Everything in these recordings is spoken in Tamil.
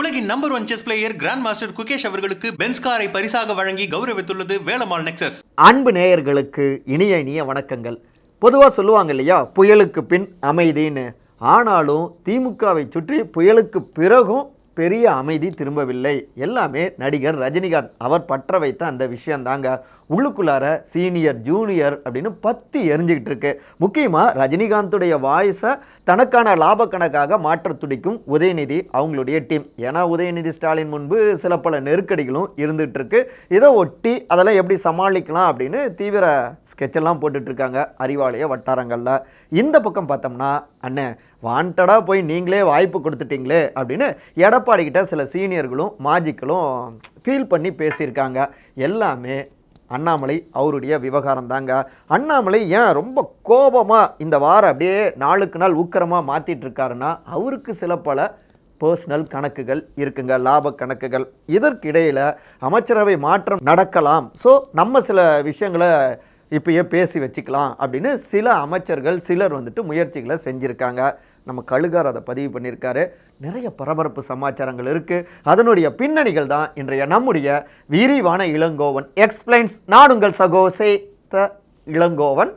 உலகின் number one chess player grand master Gukesh அவர்களுக்கு பென்ஸ்காரை பரிசாக வழங்கி கௌரவித்துள்ளது வேலமால் நெக்சஸ் அன்பு நேயர்களுக்கு இனிய இனிய வணக்கங்கள். பொதுவாக சொல்லுவாங்க இல்லையா புயலுக்கு பின் அமைதின்னு. ஆனாலும் திமுகவை சுற்றி புயலுக்கு பிறகும் பெரிய அமைதி திரும்பவில்லை. எல்லாமே நடிகர் ரஜினிகாந்த் அவர் பற்ற வைத்த அந்த விஷயந்தாங்க உள்ளுக்குள்ளார சீனியர் ஜூனியர் அப்படின்னு பத்தி எரிஞ்சுக்கிட்டு இருக்கு. முக்கியமாக ரஜினிகாந்துடைய வாய்ஸை தனக்கான லாப கணக்காக மாற்ற துடிக்கும் உதயநிதி அவங்களுடைய டீம். ஏன்னா உதயநிதி ஸ்டாலின் முன்பு சில பல நெருக்கடிகளும் இருந்துகிட்டு இருக்கு. இதை ஒட்டி அதெல்லாம் எப்படி சமாளிக்கலாம் அப்படின்னு தீவிர ஸ்கெட்செல்லாம் போட்டுட்ருக்காங்க அறிவாலய வட்டாரங்களில். இந்த பக்கம் பார்த்தோம்னா அண்ணன் வாண்டடாக போய் நீங்களே வாய்ப்பு கொடுத்துட்டீங்களே அப்படின்னு எடப்பாடி கிட்ட சில சீனியர்களும் மாஜிக்களும் ஃபீல் பண்ணி பேசியிருக்காங்க. எல்லாமே அண்ணாமலை அவருடைய விவகாரம் தாங்க. அண்ணாமலை ஏன் ரொம்ப கோபமாக இந்த வாரம் அப்படியே நாளுக்கு நாள் ஊக்கரமாக மாற்றிட்டு இருக்காருன்னா அவருக்கு சில பல பர்சனல் கணக்குகள் இருக்குங்க லாப கணக்குகள். இதற்கிடையில் அமைச்சரவை மாற்றம் நடக்கலாம். ஸோ நம்ம சில விஷயங்களை இப்பயே பேசி வச்சுக்கலாம் அப்படின்னு சில அமைச்சர்கள் சிலர் வந்துட்டு முயற்சிகளை செஞ்சுருக்காங்க. நம்ம கழுகார் அதை பதிவு பண்ணியிருக்காரு. நிறைய பரபரப்பு சமாச்சாரங்கள் இருக்குது அதனுடைய பின்னணிகள் தான் இன்றைய நம்முடைய விரிவான இளங்கோவன் எக்ஸ்பிளைன்ஸ். நான் உங்கள் இளங்கோவன்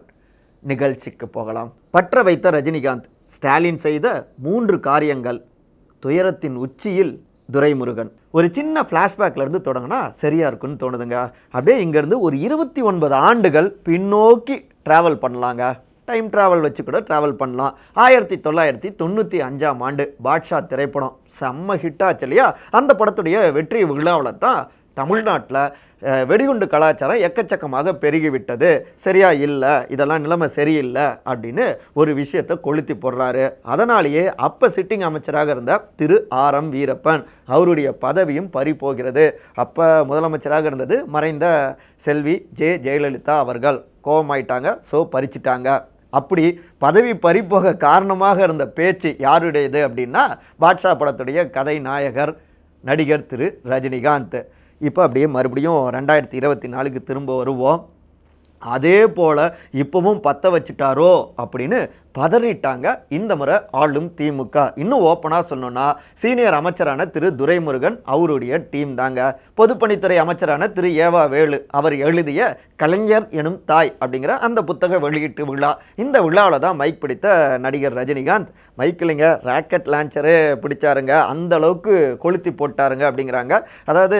நிகழ்ச்சிக்கு போகலாம். பற்ற வைத்த ரஜினிகாந்த் ஸ்டாலின் செய்த மூன்று காரியங்கள். துயரத்தின் உச்சியில் துரைமுருகன். ஒரு சின்ன ஃப்ளாஷ்பேக்லேருந்து தொடங்கினா சரியாக இருக்குன்னு தோணுதுங்க. அப்படியே இங்கேருந்து ஒரு இருபத்தி ஒன்பது ஆண்டுகள் பின்னோக்கி ட்ராவல் பண்ணலாங்க. டைம் ட்ராவல் வச்சு கூட ட்ராவல் பண்ணலாம். ஆயிரத்தி தொள்ளாயிரத்தி தொண்ணூற்றி அஞ்சாம் ஆண்டு பாட்ஷா திரைப்படம் செம்ம ஹிட்டாச்சு இல்லையா? அந்த படத்துடைய வெற்றி விழாவில் தான் தமிழ்நாட்டில் வெடிகுண்டு கலாச்சாரம் எக்கச்சக்கமாக பெருகிவிட்டது. சரியா இல்லை இதெல்லாம் நிலைமை சரியில்லை அப்படின்னு ஒரு விஷயத்தை கொளுத்தி போடுறாரு. அதனாலேயே அப்போ சிட்டிங் அமைச்சராக இருந்த திரு ஆர் எம் வீரப்பன் அவருடைய பதவியும் பறி போகிறது. அப்போ முதலமைச்சராக இருந்தது மறைந்த செல்வி ஜெ ஜெயலலிதா அவர்கள். கோபமாயிட்டாங்க ஸோ பறிச்சிட்டாங்க. அப்படி பதவி பறிப்போக காரணமாக இருந்த பேச்சு யாருடையது அப்படின்னா பாட்ஷா படத்துடைய கதை நாயகர் நடிகர் திரு ரஜினிகாந்த். இப்போ அப்படியே மறுபடியும் ரெண்டாயிரத்தி இருபத்தி நாலுக்கு திரும்ப வருவோம். அதே போல் இப்போவும் பற்ற வச்சுட்டாரோ அப்படின்னு பதறிட்டாங்க. இந்த முறை ஆளும் திமுக. இன்னும் ஓப்பனாக சொல்லணும்னா சீனியர் அமைச்சரான திரு துரைமுருகன் அவருடைய டீம் தாங்க. பொதுப்பணித்துறை அமைச்சரான திரு ஏவா வேலு அவர் எழுதிய கலைஞர் எனும் தாய் அப்படிங்கிற அந்த புத்தக வெளியீட்டு விழா. இந்த விழாவில் தான் மைக் பிடித்த நடிகர் ரஜினிகாந்த். மைக் இல்லைங்க ராக்கெட் லான்ச்சரே பிடிச்சாருங்க. அந்த அளவுக்கு கொளுத்தி போட்டாருங்க அப்படிங்கிறாங்க. அதாவது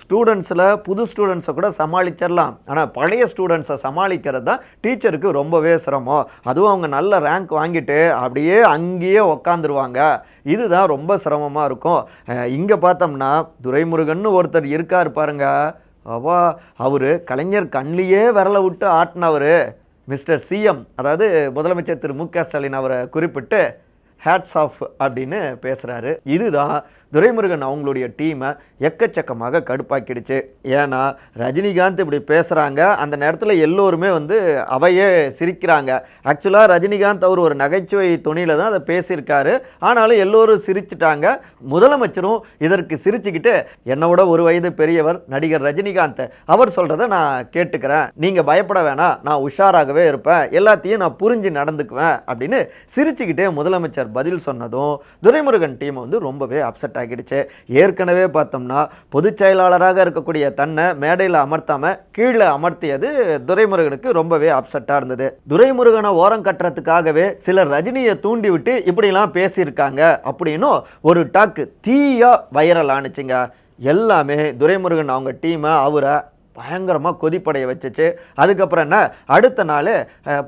ஸ்டூடெண்ட்ஸில் புது ஸ்டூடெண்ட்ஸை கூட சமாளிச்சிடலாம் ஆனால் பழைய ஸ்டூடெண்ட்ஸை சமாளிக்கிறது தான் டீச்சருக்கு ரொம்பவே சிரமம். அதுவும் அவங்க நல்ல ரேங்க் வாங்கிட்டு அப்படியே அங்கேயே உக்காந்துருவாங்க. இதுதான் ரொம்ப சிரமமாக இருக்கும். இங்கே பார்த்தோம்னா துரைமுருகன் ஒருத்தர் இருக்கார் பாருங்க. அவா அவர் கலைஞர் கண்ணிலேயே விரல விட்டு ஆட்டினவர். மிஸ்டர் சிஎம் அதாவது முதலமைச்சர் திரு மு க ஸ்டாலின் அவரை குறிப்பிட்டு ஹேட்ஸ் ஆஃப் அப்படின்னு பேசுகிறாரு இதுதான் துரைமுருகன் அவங்களுடைய டீமை எக்கச்சக்கமாக கடுப்பாக்கிடுச்சு. ஏன்னா ரஜினிகாந்த் இப்படி பேசுகிறாங்க அந்த நேரத்தில் எல்லோருமே வந்து அவையே சிரிக்கிறாங்க. ஆக்சுவலாக ரஜினிகாந்த் அவர் ஒரு நகைச்சுவை துணியில் தான் அதை பேசியிருக்காரு. ஆனாலும் எல்லோரும் சிரிச்சிட்டாங்க. முதலமைச்சரும் இதற்கு சிரிச்சுக்கிட்டு என்னோட ஒரு வயது பெரியவர் நடிகர் ரஜினிகாந்த். அவர் சொல்கிறத நான் கேட்டுக்கிறேன். நீங்கள் பயப்பட வேணாம். நான் உஷாராகவே இருப்பேன். எல்லாத்தையும் நான் புரிஞ்சு நடந்துக்குவேன். அப்படின்னு சிரிச்சுக்கிட்டே முதலமைச்சர் பதில் சொன்னதும் துரைமுருகன் டீம் வந்து ரொம்பவே அப்செட் ஆகிடுச்சு. ஏற்கனவே பார்த்தோம்னா பொதுச் செயலாளராக இருக்கக்கூடிய தன்னை மேடையில் அமர்த்தாம கீழே அமர்த்தியது துரைமுருகனுக்கு ரொம்பவே அப்செட்டாக இருந்தது. துரைமுருகனை ஓரம் கட்டுறதுக்காகவே சிலர் ரஜினியை தூண்டிவிட்டு இப்படிலாம் பேசியிருக்காங்க அப்படின்னும் ஒரு டாக்கு தீயா வைரல் ஆணுச்சுங்க எல்லாமே துரைமுருகன் அவங்க டீமை அவரை பயங்கரமாக கொதிப்படைய வச்சுச்சு. அதுக்கப்புறம் என்ன? அடுத்த நாள்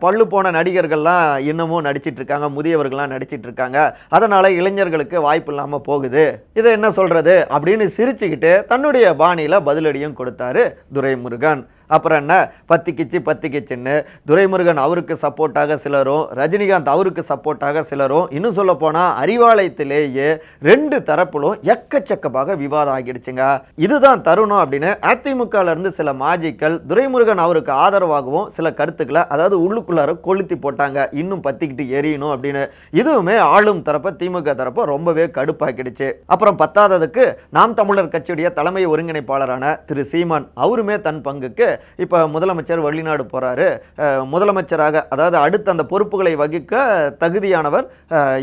பல்லு போன நடிகர்கள்லாம் இன்னமும் நடிச்சிட்ருக்காங்க முதியவர்கள்லாம் நடிச்சிட்ருக்காங்க. அதனால் இளைஞர்களுக்கு வாய்ப்பு இல்லாமல் போகுது. இதை என்ன சொல்கிறது அப்படின்னு சிரிச்சுக்கிட்டு தன்னுடைய பாணியில் பதிலடியும் கொடுத்தாரு துரைமுருகன். அப்புறம் என்ன? பத்திக்கிச்சு பத்திக்கிச்சுன்னு துரைமுருகன் அவருக்கு சப்போர்ட்டாக சிலரும் ரஜினிகாந்த் அவருக்கு சப்போர்ட்டாக சிலரும் இன்னும் சொல்ல போனால் அறிவாலயத்திலேயே ரெண்டு தரப்பிலும் எக்கச்சக்கமாக விவாதம் ஆகிடுச்சுங்க. இதுதான் தருணம் அப்படின்னு அதிமுகலேருந்து சில மாஜிக்கள் துரைமுருகன் அவருக்கு ஆதரவாகவும் சில கருத்துக்களை அதாவது உள்ளுக்குள்ளார கொளுத்தி போட்டாங்க. இன்னும் பத்திக்கிட்டு எரியணும் அப்படின்னு இதுவுமே ஆளும் தரப்பை திமுக தரப்போ ரொம்பவே கடுப்பாக்கிடுச்சு. அப்புறம் பத்தாததுக்கு நாம் தமிழர் கட்சியுடைய தலைமை ஒருங்கிணைப்பாளரான திரு சீமான் அவருமே தன் பங்குக்கு இப்போ முதலமைச்சர் வெளிநாடு போகிறாரு முதலமைச்சராக அதாவது அடுத்த அந்த பொறுப்புகளை வகிக்க தகுதியானவர்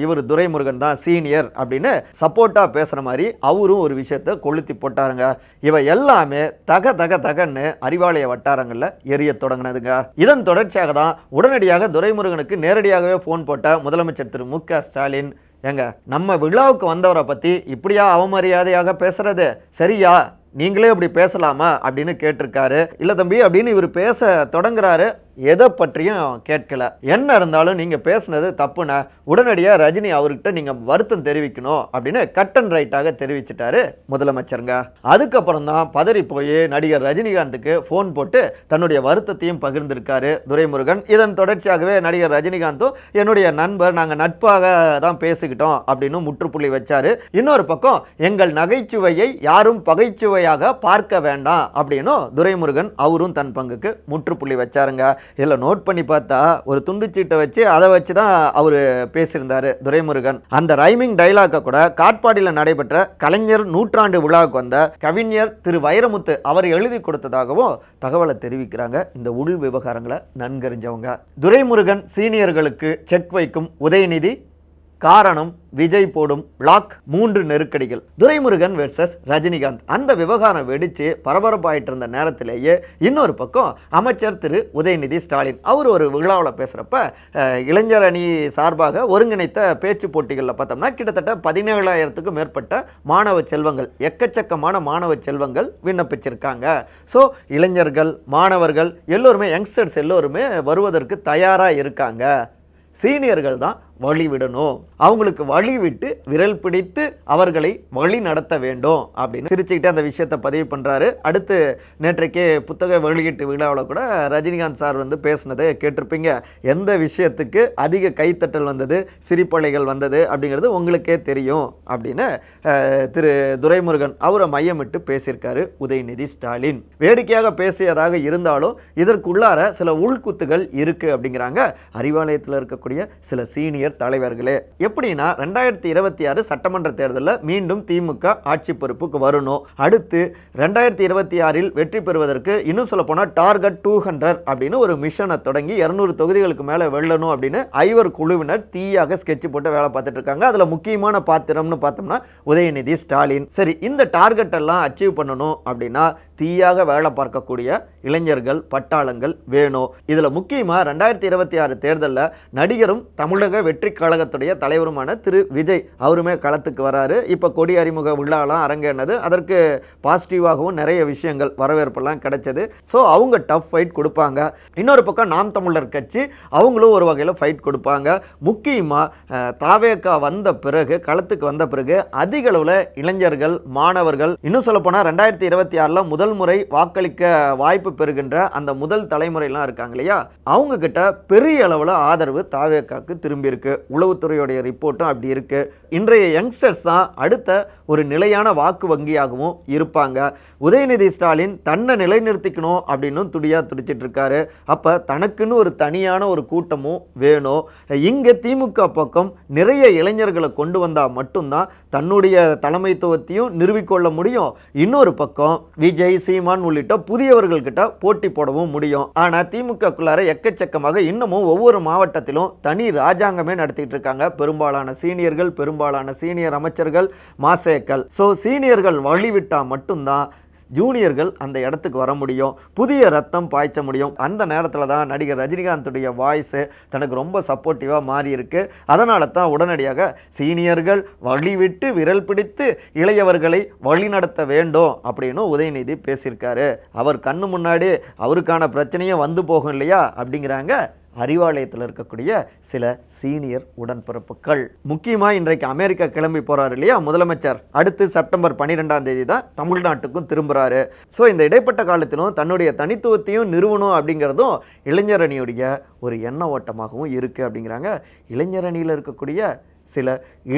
இவர் துரைமுருகன் தான் சீனியர் அப்படின்னு சப்போர்ட்டாக பேசுகிற மாதிரி அவரும் ஒரு விஷயத்தை கொளுத்தி போட்டாருங்க. இவை எல்லாமே தக தக தகன்னு அறிவாலய வட்டாரங்களில் எரிய தொடங்கினதுங்க. இதன் தொடர்ச்சியாக தான் உடனடியாக துரைமுருகனுக்கு நேரடியாகவே ஃபோன் போட்ட முதலமைச்சர் திரு. மு. க. ஸ்டாலின் ஏங்க நம்ம விழாவுக்கு வந்தவரை பற்றி இப்படியா அவமரியாதையாக பேசுறது? சரியா? நீங்களே அப்படி பேசலாமா அப்படின்னு கேட்டிருக்காரு. இல்லை தம்பி அப்படின்னு இவர் பேச தொடங்குறாரு. எதை பற்றியும் கேட்கல. என்ன இருந்தாலும் நீங்கள் பேசுனது தப்புண்ணா உடனடியாக ரஜினி அவர்கிட்ட நீங்கள் வருத்தம் தெரிவிக்கணும் அப்படின்னு கட் அண்ட் ரைட்டாக தெரிவிச்சிட்டாரு முதலமைச்சருங்க. அதுக்கப்புறம் தான் பதறி போய் நடிகர் ரஜினிகாந்துக்கு ஃபோன் போட்டு தன்னுடைய வருத்தத்தையும் பகிர்ந்திருக்காரு துரைமுருகன். இதன் தொடர்ச்சியாகவே நடிகர் ரஜினிகாந்தும் என்னுடைய நண்பர் நாங்கள் நட்பாக தான் பேசிக்கிட்டோம் அப்படின்னு முற்றுப்புள்ளி வச்சாரு. இன்னொரு பக்கம் எங்கள் நகைச்சுவையை யாரும் பகைச்சுவையாக பார்க்க வேண்டாம் அப்படின்னும் துரைமுருகன் அவரும் தன் பங்குக்கு முற்றுப்புள்ளி வச்சாருங்க. இதில் நோட் பண்ணி பார்த்தா ஒரு துண்டுச்சீட்டை வச்சு அதை வச்சு தான் அவர் பேசியிருந்தார் துரைமுருகன். அந்த ரைமிங் டைலாக்கை கூட காட்பாடியில் நடைபெற்ற கலைஞர் நூற்றாண்டு விழாவுக்கு வந்த கவிஞர் திரு வைரமுத்து அவர் எழுதி கொடுத்ததாகவும் தகவலை தெரிவிக்கிறாங்க. இந்த உள் விவகாரங்களை நன்கறிஞ்சவங்க. துரைமுருகன் சீனியர்களுக்கு செக் வைக்கும் உதயநிதி காரணம் விஜய் போடும் பிளாக் மூன்று நெருக்கடிகள். துரைமுருகன் வெர்சஸ் ரஜினிகாந்த். அந்த விவகாரம் வெடிச்சு பரபரப்பாயிட்டு இருந்த நேரத்திலேயே இன்னொரு பக்கம் அமைச்சர் திரு உதயநிதி ஸ்டாலின். அவர் ஒரு விழாவில் பேசுகிறப்ப இளைஞர் அணி சார்பாக ஒருங்கிணைத்த பேச்சு போட்டிகளில் பார்த்தோம்னா கிட்டத்தட்ட பதினேழாயிரத்துக்கும் மேற்பட்ட மாணவ செல்வங்கள் எக்கச்சக்கமான மாணவ செல்வங்கள் விண்ணப்பிச்சிருக்காங்க. ஸோ இளைஞர்கள் மாணவர்கள் எல்லோருமே யங்ஸ்டர்ஸ் எல்லோருமே வருவதற்கு தயாராக இருக்காங்க. சீனியர்கள் தான் வழி விடணும் அவங்களுக்கு வழி விட்டு விரல் பிடித்து அவர்களை வழி நடத்த வேண்டும் அப்படின்னு சிரிச்சுக்கிட்டு அந்த விஷயத்தை பதிவு பண்ணுறாரு அடுத்து நேற்றைக்கே புத்தக வெளியீட்டு விழாவில் கூட ரஜினிகாந்த் சார் வந்து பேசினதை கேட்டிருப்பீங்க. எந்த விஷயத்துக்கு அதிக கைத்தட்டல் வந்தது சிரிப்பலைகள் வந்தது அப்படிங்கிறது உங்களுக்கே தெரியும் அப்படின்னு திரு துரைமுருகன் அவரை மையமிட்டு பேசியிருக்காரு உதயநிதி ஸ்டாலின். வேடிக்கையாக பேசியதாக இருந்தாலும் இதற்குள்ளார சில உள்குத்துகள் இருக்குது அப்படிங்கிறாங்க. அறிவாலயத்தில் இருக்கக்கூடிய சில சீனியர் தலைவர்களே எப்படின்னா ரெண்டாயிரத்தி இருபத்தி ஆறு சட்டமன்ற தேர்தலில் மீண்டும் திமுக ஆட்சி பொறுப்புக்கு வரணும். அடுத்து ரெண்டாயிரத்தி இருபத்தி ஆறில் வெற்றி பெறுவதற்கு இன்னும் சொல்ல போனால் டார்கெட் டூ ஹண்ட்ரட் அப்படின்னு ஒரு மிஷனை தொடங்கி இரநூறு தொகுதிகளுக்கு மேலே வெல்லணும் அப்படின்னு ஐவர் குழுவினர் தீயாக ஸ்கெட்ச் போட்டு வேலை பார்த்துட்டு இருக்காங்க. அதில் முக்கியமான பாத்திரம்னு பார்த்தோம்னா உதயநிதி ஸ்டாலின். சரி இந்த டார்கெட் எல்லாம் அச்சீவ் பண்ணணும் அப்படின்னா தீயாக வேலை பார்க்கக்கூடிய இளைஞர்கள் பட்டாளங்கள் வேணும். இதில் முக்கியமாக ரெண்டாயிரத்தி இருபத்தி ஆறு தேர்தலில் நடிகரும் தமிழக வெற்றி கழகத்துடைய தலைவருமான திரு. விஜய் அவருமே களத்துக்கு வராரு. இப்போ கொடி அறிமுக விழாலாம் அரங்கேனது அதற்கு பாசிட்டிவாகவும் நிறைய விஷயங்கள் வரவேற்பெல்லாம் கிடைச்சது. ஸோ அவங்க டஃப் ஃபைட் கொடுப்பாங்க. இன்னொரு பக்கம் நாம் தமிழர் கட்சி அவங்களும் ஒரு வகையில் ஃபைட் கொடுப்பாங்க. முக்கியமாக தாவேக்கா வந்த பிறகு களத்துக்கு வந்த பிறகு அதிக அளவில் இளைஞர்கள் மாணவர்கள் இன்னும் சொல்லப்போனால் ரெண்டாயிரத்தி இருபத்தி ஆறில் முதல் முறை வாக்களிக்க வாய்ப்பு பெறுகின்ற அந்த முதல் தலைமுறையெல்லாம் இருக்காங்க இல்லையா? அவங்க கிட்ட பெரிய அளவில் ஆதரவு தாவேக்காக்கு திரும்பி இருக்கு. உளவுத்துறையுடைய ரிப்போர்ட்டும் அப்படி இருக்குது இன்றைய யங்ஸ்டர்ஸ் தான் அடுத்த ஒரு நிலையான வாக்கு வங்கியாகவும் இருப்பாங்க. உதயநிதி ஸ்டாலின் தன்னை நிலைநிறுத்திக்கணும் அப்படின்னு துடியா துடிச்சிட்டு இருக்காரு. அப்ப தனக்குன்னு ஒரு தனியான ஒரு கூட்டமும் வேணும். இங்க திமுக பக்கம் நிறைய இளைஞர்களை கொண்டு வந்தால் மட்டும்தான் தன்னுடைய தலைமைத்துவத்தையும் நிறுவிக்கொள்ள முடியும். இன்னொரு பக்கம் விஜய் சீமான் உள்ளிட்ட புதியவர்கள் கிட்ட போட்டி போடவும் முடியும். ஆனா திமுகக்குள்ளார எக்கச்சக்கமாக இன்னமும் ஒவ்வொரு மாவட்டத்திலும் தனி ராஜாங்கமே நடத்திட்டு இருக்காங்க. பெரும்பாலான சீனியர்கள் பெரும்பாலான சீனியர் அமைச்சர்கள் மாசேக்கள். ஸோ சீனியர்கள் வழிவிட்டால் மட்டும்தான் ஜூனியர்கள் அந்த இடத்துக்கு வர முடியும். புதிய ரத்தம் பாய்ச்ச முடியும். அந்த நேரத்தில் தான் நடிகர் ரஜினிகாந்துடைய வாய்ஸு தனக்கு ரொம்ப சப்போர்ட்டிவாக மாறி இருக்கு அதனால தான் உடனடியாக சீனியர்கள் வழிவிட்டு விரல் பிடித்து இளையவர்களை வழிநடத்த வேண்டும் அப்படின்னு உதயநிதி பேசியிருக்காரு. அவர் கண்ணு முன்னாடி அவருக்கான பிரச்சனையும் வந்து போகும் இல்லையா அப்படிங்கிறாங்க அறிவாலயத்தில் இருக்கக்கூடிய சில சீனியர் உடன்பிறப்புகள். முக்கியமாக இன்றைக்கு அமெரிக்கா கிளம்பி போகிறார் இல்லையா? முதலமைச்சர். அடுத்து செப்டம்பர் பன்னிரெண்டாம் தேதி தான் தமிழ்நாட்டுக்கும் திரும்புகிறாரு ஸோ இந்த இடைப்பட்ட காலத்திலும் தன்னுடைய தனித்துவத்தையும் நிறுவனம் அப்படிங்கிறதும் இளைஞர் அணியுடைய ஒரு எண்ண ஓட்டமாகவும் இருக்குது அப்படிங்கிறாங்க. இளைஞர் அணியில் இருக்கக்கூடிய சில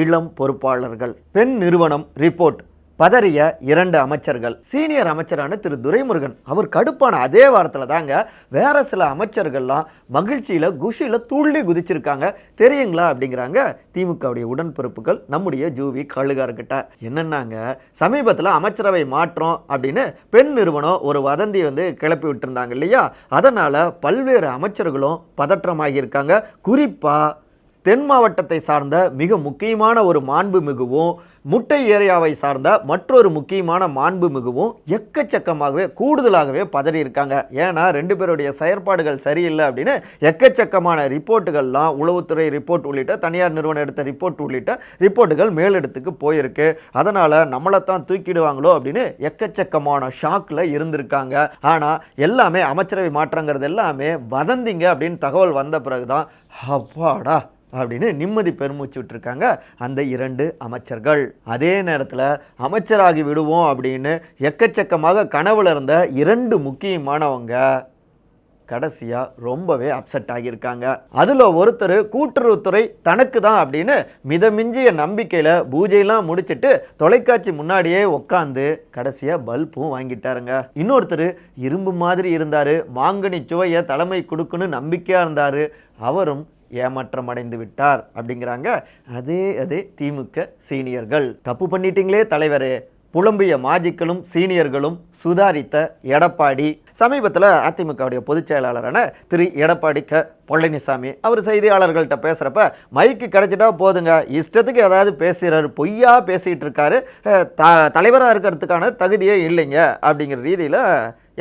இளம் பொறுப்பாளர்கள். பெண் நிறுவனம் ரிப்போர்ட். பதறிய இரண்டு அமைச்சர்கள். சீனியர் அமைச்சரான திரு. துரைமுருகன் அவர் கடுப்பான அதே வாரத்தில் தாங்க வேற சில அமைச்சர்கள்லாம் மகிழ்ச்சியில் குஷியில் துள்ளி குதிச்சிருக்காங்க. தெரியுங்களா? அப்படிங்கிறாங்க திமுகவுடைய உடன்பிறப்புகள் நம்முடைய ஜூவி கழுகார்கிட்ட என்னென்னாங்க? சமீபத்தில் அமைச்சரவை மாற்றம் அப்படின்னு பெண் நிறுவனம் ஒரு வதந்தி வந்து கிளப்பி விட்டுருந்தாங்க இல்லையா? அதனால் பல்வேறு அமைச்சர்களும் பதற்றமாகியிருக்காங்க. குறிப்பாக தென் மாவட்டத்தை சார்ந்த மிக முக்கியமான ஒரு மாண்பு மிகவும் முட்டை ஏரியாவை சார்ந்த மற்றொரு முக்கியமான மாண்பு மிகவும் எக்கச்சக்கமாகவே கூடுதலாகவே பதறி இருக்காங்க ஏன்னா ரெண்டு பேருடைய செயற்பாடுகள் சரியில்லை அப்படின்னு எக்கச்சக்கமான ரிப்போர்ட்டுகள்லாம் உளவுத்துறை ரிப்போர்ட் உள்ளிட்ட தனியார் நிறுவனம் எடுத்த ரிப்போர்ட் உள்ளிட்ட ரிப்போர்ட்டுகள் மேலிடத்துக்கு போயிருக்கு. அதனால் நம்மளைத்தான் தூக்கிடுவாங்களோ அப்படின்னு எக்கச்சக்கமான ஷாக்கில் இருந்திருக்காங்க. ஆனால் எல்லாமே அமைச்சரவை மாற்றங்கிறது எல்லாமே வதந்திங்க அப்படின்னு தகவல் வந்த பிறகுதான் அப்பாடா! அப்படின்னு நிம்மதி பெருமூச்சு விட்டுருக்காங்க அந்த இரண்டு அமைச்சர்கள். அதே நேரத்தில் அமைச்சராகி விடுவோம் அப்படின்னு எக்கச்சக்கமாக கனவுல இருந்த இரண்டு முக்கியமானவங்க கடைசியாக ரொம்பவே அப்செட் ஆகியிருக்காங்க. அதில் ஒருத்தர் கூட்டுறவுத்துறை தனக்கு தான் அப்படின்னு மிதமிஞ்சிய நம்பிக்கையில் பூஜையெல்லாம் முடிச்சுட்டு தொலைக்காட்சி முன்னாடியே உட்காந்து கடைசியாக பல்பும் வாங்கிட்டாருங்க. இன்னொருத்தர் இரும்பு மாதிரி இருந்தார் மாங்கனி சுவையை தலைமை கொடுக்குன்னு நம்பிக்கையாக இருந்தார். அவரும் ஏமாற்றம் அடைந்து விட்டார் அப்படிங்கிறாங்க. அதே அதே திமுக சீனியர்கள். தப்பு பண்ணிட்டீங்களே தலைவரே. புலம்பிய மாஜிக்களும் சீனியர்களும் சுதாரித்த எடப்பாடி. சமீபத்தில் அதிமுகவுடைய பொதுச் செயலாளரான திரு எடப்பாடி க. பழனிசாமி அவர் செய்தியாளர்கள்ட்ட பேசுகிறப்ப மைக்கு கிடச்சிட்டா போதுங்க. இஷ்டத்துக்கு ஏதாவது பேசுகிறாரு பொய்யா பேசிகிட்டு இருக்காரு. த தலைவராக இருக்கிறதுக்கான தகுதியே இல்லைங்க. அப்படிங்கிற ரீதியில்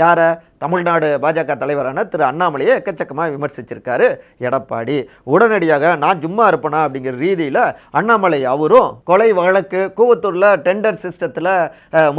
யாரை? தமிழ்நாடு பாஜக தலைவரான திரு அண்ணாமலையை எக்கச்சக்கமாக விமர்சிச்சிருக்காரு எடப்பாடி. உடனடியாக நான் சும்மா இருப்பேனா அப்படிங்கிற ரீதியில் அண்ணாமலை அவரும் கொலை வழக்கு கூவத்தூரில் டெண்டர் சிஸ்டத்தில்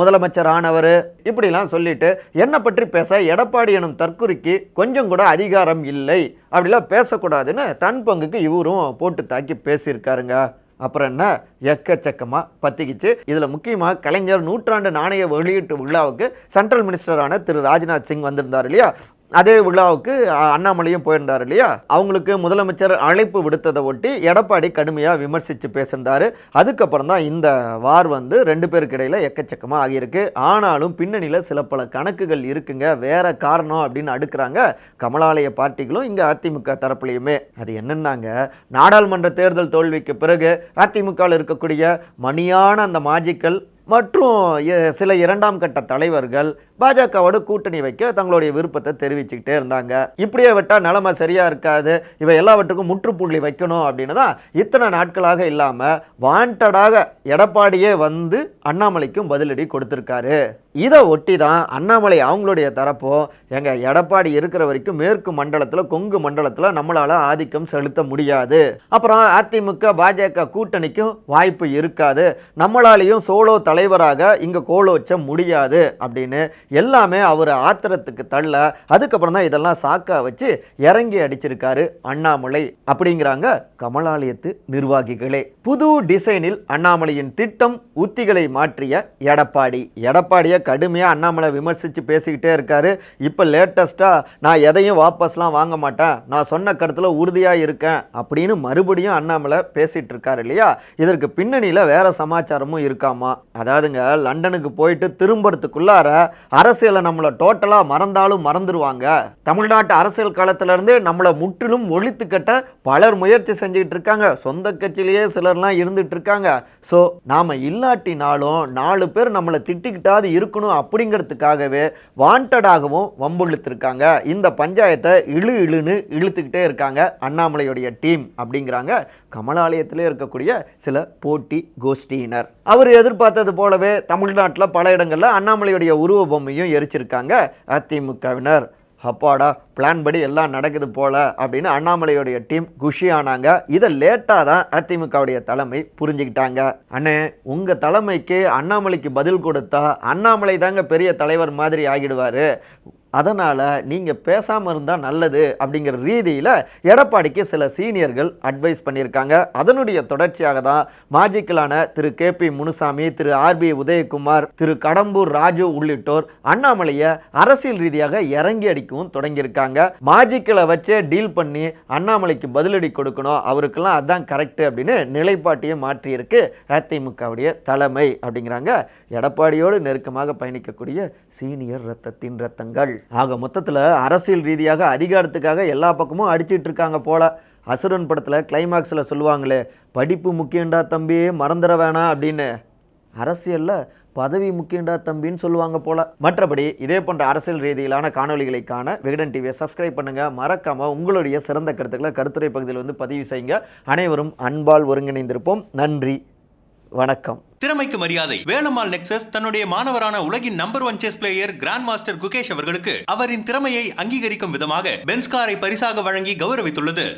முதலமைச்சர் ஆனவர் இப்படிலாம் சொல்லிட்டு என்னை பற்றி பேச எடப்பாடி எனும் தற்குறிக்கு கொஞ்சம் கூட அதிகாரம் இல்லை. அப்படிலாம் பேசக்கூடாதுன்னு தன் பங்குக்கு இவரும் போட்டு தாக்கி பேசியிருக்காருங்க. அப்புறம் என்ன? எக்கச்சக்கமாக பத்திக்கிச்சு. இதில் முக்கியமாக கலைஞர் நூற்றாண்டு நாணய வெளியீட்டு விழாவுக்கு சென்ட்ரல் மினிஸ்டரான திரு ராஜ்நாத் சிங் வந்திருந்தார் இல்லையா? அதே விழாவுக்கு அண்ணாமலையும் போயிருந்தார் இல்லையா? அவங்களுக்கு முதலமைச்சர் அழைப்பு விடுத்ததை ஒட்டி எடப்பாடி கடுமையாக விமர்சித்து பேசியிருந்தார். அதுக்கப்புறம் தான் இந்த வார் வந்து ரெண்டு பேருக்கு இடையில் எக்கச்சக்கமாக ஆகியிருக்கு. ஆனாலும் பின்னணியில் சில பல கணக்குகள் இருக்குங்க. வேற காரணம் அப்படின்னு அடுக்கிறாங்க கமலாலய பார்ட்டிகளும் இங்கே அதிமுக தரப்புலையுமே. அது என்னன்னாங்க? நாடாளுமன்ற தேர்தல் தோல்விக்கு பிறகு அதிமுகவில் இருக்கக்கூடிய மணியான அந்த மாஜிக்கள் மற்றும் சில இரண்டாம் கட்ட தலைவர்கள் பாஜகவோட கூட்டணி வைக்க தங்களுடைய விருப்பத்தை தெரிவிச்சுக்கிட்டே இருந்தாங்க. இப்படியே விட்டால் நிலமை சரியாக இருக்காது. இவை எல்லாவற்றுக்கும் முற்றுப்புள்ளி வைக்கணும் அப்படின்னு தான் இத்தனை நாட்களாக இல்லாமல் வாண்டடாக எடப்பாடியே வந்து அண்ணாமலைக்கும் பதிலடி கொடுத்துருக்காரு. இதை ஒட்டி தான் அண்ணாமலை அவங்களுடைய தரப்போ எங்கள் எடப்பாடி இருக்கிற வரைக்கும் மேற்கு மண்டலத்தில் கொங்கு மண்டலத்தில் நம்மளால் ஆதிக்கம் செலுத்த முடியாது. அப்புறம் அதிமுக பாஜக கூட்டணிக்கும் வாய்ப்பு இருக்காது. நம்மளாலேயும் சோலோ தலைவராக இங்கே கோல வச்ச முடியாது அப்படின்னு எல்லாமே அவர் ஆத்திரத்துக்கு தள்ள அதுக்கப்புறம் தான் இதெல்லாம் சாக்கா வச்சு இறங்கி அடிச்சிருக்காரு அண்ணாமலை அப்படிங்கிறாங்க கமலாலயத்து நிர்வாகிகளே. புது டிசைனில் அண்ணாமலையின் திட்டம் உத்திகளை மாற்றிய எடப்பாடி. எடப்பாடியை கடுமையாக அண்ணாமலை விமர்சித்து பேசிக்கிட்டே இருக்காரு. இப்போ லேட்டஸ்ட்டாக நான் எதையும் வாபஸ்லாம் வாங்க மாட்டேன். நான் சொன்ன கருத்தில் உறுதியாக இருக்கேன் அப்படின்னு மறுபடியும் அண்ணாமலை பேசிகிட்டு இருக்காரு இல்லையா? இதற்கு பின்னணியில் வேறு சமாச்சாரமும் இருக்காமா? அதாவதுங்க லண்டனுக்கு போயிட்டு திரும்புறதுக்குள்ளார அரசியலை நம்மளை டோட்டலாக மறந்தாலும் மறந்துடுவாங்க தமிழ்நாட்டு அரசியல் காலத்திலேருந்தே நம்மளை முற்றிலும் ஒழித்து கட்ட பலர் முயற்சி செஞ்சுக்கிட்டு இருக்காங்க. சொந்த கட்சியிலேயே சிலர்லாம் இருந்துகிட்டு இருக்காங்க ஸோ நாம் இல்லாட்டினாலும் நாலு பேர் நம்மளை திட்டிக்கிட்டாது இருக்கணும் அப்படிங்கிறதுக்காகவே வாண்டடாகவும் வம்புழுத்திருக்காங்க. இந்த பஞ்சாயத்தை இழு இழுன்னு இழுத்துக்கிட்டே இருக்காங்க அண்ணாமலையுடைய டீம் அப்படிங்கிறாங்க. கமலாலயத்திலே இருக்கக்கூடிய சில போட்டி கோஷ்டியினர். அவர் எதிர்பார்த்தது போலவே தமிழ்நாட்டில் பல இடங்களில் அண்ணாமலையுடைய உருவ பொம்மையும் எரிச்சிருக்காங்க அதிமுகவினர். அப்பாடா பிளான் படி எல்லாம் நடக்குது போல அப்படின்னு அண்ணாமலையுடைய டீம் குஷி ஆனாங்க. இதை லேட்டாக தான் அதிமுகவுடைய தலைமை புரிஞ்சுக்கிட்டாங்க. அண்ணே உங்கள் தலைமைக்கு அண்ணாமலைக்கு பதில் கொடுத்தா அண்ணாமலை தாங்க பெரிய தலைவர் மாதிரி ஆகிடுவார். அதனால் நீங்கள் பேசாமல் இருந்தால் நல்லது அப்படிங்கிற ரீதியில் எடப்பாடிக்கு சில சீனியர்கள் அட்வைஸ் பண்ணியிருக்காங்க. அதனுடைய தொடர்ச்சியாக தான் மாஜிக்கலான திரு கே பி முனுசாமி திரு ஆர்பி உதயகுமார் திரு கடம்பூர் ராஜு உள்ளிட்டோர் அண்ணாமலையை அரசியல் ரீதியாக இறங்கி அடிக்கவும் தொடங்கியிருக்காங்க. மாஜிக்கலை வச்சே டீல் பண்ணி அண்ணாமலைக்கு பதிலடி கொடுக்கணும். அவருக்கெல்லாம் அதான் கரெக்ட் அப்படின்னு நிலைப்பாட்டையே மாற்றியிருக்கு அதிமுகவுடைய தலைமை அப்படிங்கிறாங்க. எடப்பாடியோடு நெருக்கமாக பயணிக்கக்கூடிய சீனியர் ரத்தத்தின் ரத்தங்கள். ஆக மொத்தத்தில் அரசியல் ரீதியாக அதிகாரத்துக்காக எல்லா பக்கமும் அடிச்சிட்டு இருக்காங்க போல. அசுரன் படத்தில் கிளைமாக்ஸில் சொல்லுவாங்களே படிப்பு முக்கியண்டா தம்பி மறந்துட வேணாம் அப்படின்னு. அரசியலில் பதவி முக்கியண்டா தம்பின்னு சொல்லுவாங்க போல. மற்றபடி இதே போன்ற அரசியல் ரீதியிலான காணொலிகளை காண விகடன் டிவியை சப்ஸ்கிரைப் பண்ணுங்க. மறக்காம உங்களுடைய சிறந்த கருத்துக்களை கருத்துரை பகுதியில் வந்து பதிவு செய்யுங்க. அனைவரும் அன்பால் ஒருங்கிணைந்திருப்போம். நன்றி. வணக்கம். திறமைக்கு மரியாதை. வேலம்மாள் நெக்சஸ் தன்னுடைய மாணவரான உலகின் number one chess player grand master Gukesh அவர்களுக்கு அவரின் திறமையை அங்கீகரிக்கும் விதமாக பென்ஸ் காரை பரிசாக வழங்கி கௌரவித்துள்ளது.